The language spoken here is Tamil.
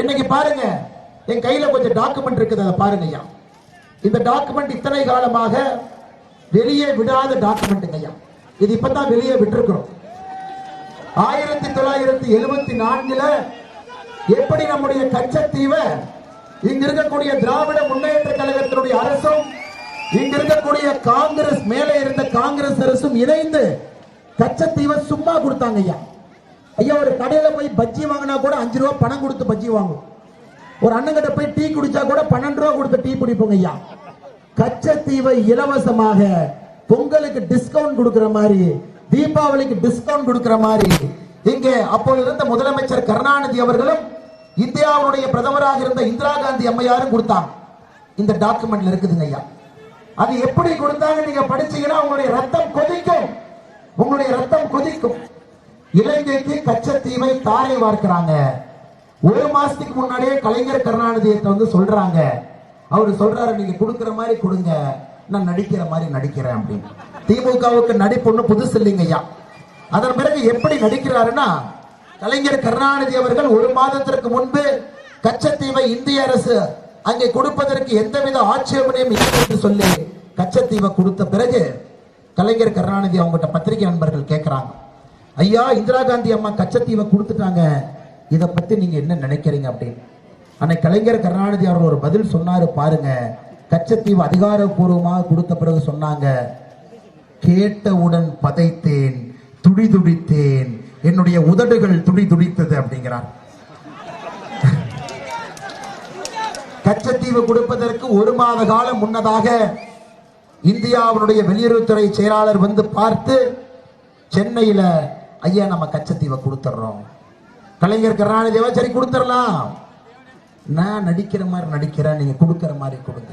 இன்னைக்கு பாருங்க என் கையில கொஞ்சம் டாக்குமெண்ட் இருக்குது அதை பாருங்க ஐயா. இந்த டாக்குமெண்ட் இத்தனை காலமாக வெளியே விடாத டாக்குமெண்ட் ஐயா. இது இப்பதான் வெளியே விட்டிருக்கிறோம். ஆயிரத்தி தொள்ளாயிரத்தி எழுபத்தி நான்குல எப்படி நம்முடைய கச்சத்தீவை இங்க இருக்கக்கூடிய திராவிட முன்னேற்ற கழகத்தினுடைய அரசும் இங்க இருக்கக்கூடிய காங்கிரஸ் மேலே இருந்த காங்கிரஸ் அரசும் இணைந்து கச்சத்தீவை சும்மா கொடுத்தாங்க ஐயா. ஐயா ஒரு கடையில போய் பஜ்ஜி வாங்கினா கூட அஞ்சு ரூபா பணம் கொடுத்து பஜ்ஜி வாங்கும். ஒரு அண்ணங்கிட்ட போய் டீ குடிச்சா கூட பன்னெண்டு ரூபா கொடுத்து டீ குடிப்போங்க ஐயா. கச்சத்தீவை இலவசமாக பொங்கலுக்கு டிஸ்கவுண்ட் கொடுக்கிற மாதிரி தீபாவளிக்கு டிஸ்கவுண்ட் கொடுக்கிற மாதிரி இங்கே அப்போது இருந்த முதலமைச்சர் கருணாநிதி அவர்களும் இந்தியாவுடைய பிரதமராக இருந்த இந்திரா காந்தி அம்மையாரும் கொடுத்தாங்க. இந்த டாக்குமெண்ட்ல இருக்குதுங்க ஐயா. அது எப்படி கொடுத்தாங்க நீங்க படிச்சீங்கன்னா உங்களுடைய ரத்தம் கொதிக்கும். உங்களுடைய ரத்தம் கொதிக்கும். இலங்கைக்கு கச்சத்தீவை தாரை வார்க்கிறாங்க. ஒரு மாசத்துக்கு முன்னாடியே கலைஞர் கருணாநிதியத்தை வந்து சொல்றாங்க. அவர் சொல்றாரு நீங்க கொடுக்குற மாதிரி கொடுங்க. நான் நடிக்கிற மாதிரி நடிக்கிறேன் அப்படின்னு. திமுகவுக்கு நடிப்பு ஒண்ணு புதுசு இல்லைங்க ஐயா. அதன் பிறகு எப்படி நடிக்கிறாருன்னா கலைஞர் கருணாநிதி அவர்கள் ஒரு மாதத்திற்கு முன்பு கச்சத்தீவை இந்திய அரசு அங்கே கொடுப்பதற்கு எந்தவித ஆட்சேபனையும் இல்லை என்று சொல்லி கச்சத்தீவை கொடுத்த பிறகு கலைஞர் கருணாநிதி அவங்ககிட்ட பத்திரிகை நண்பர்கள் கேட்கிறாங்க ஐயா இந்திரா காந்தி அம்மா கச்சத்தீவை கொடுத்துட்டாங்க. இதை பத்தி நீங்க என்ன நினைக்கிறீங்க அப்படின்னு? அன்னைக்கு கலைஞர் கருணாநிதி அவர் ஒரு பதில் சொன்னாரு பாருங்க. கச்சத்தீவு அதிகாரப்பூர்வமாக கொடுத்த பிறகு சொன்னாங்க கேட்டவுடன் பதைத்தேன் துடி துடித்தேன் என்னுடைய உதடுகள் துடி துடித்தது அப்படிங்கிறார். கச்சத்தீவு கொடுப்பதற்கு ஒரு மாத காலம் முன்னதாக இந்தியாவுடைய வெளியுறவுத்துறை செயலாளர் வந்து பார்த்து சென்னையில ஐயா நம்ம கச்சத்தீவை கொடுத்துட்றோம் கலைஞர் கருணாநிதி சரி கொடுத்துடலாம். நான் நடிக்கிற மாதிரி நடிக்கிறேன் நீங்க கொடுக்குற மாதிரி கொடுங்க.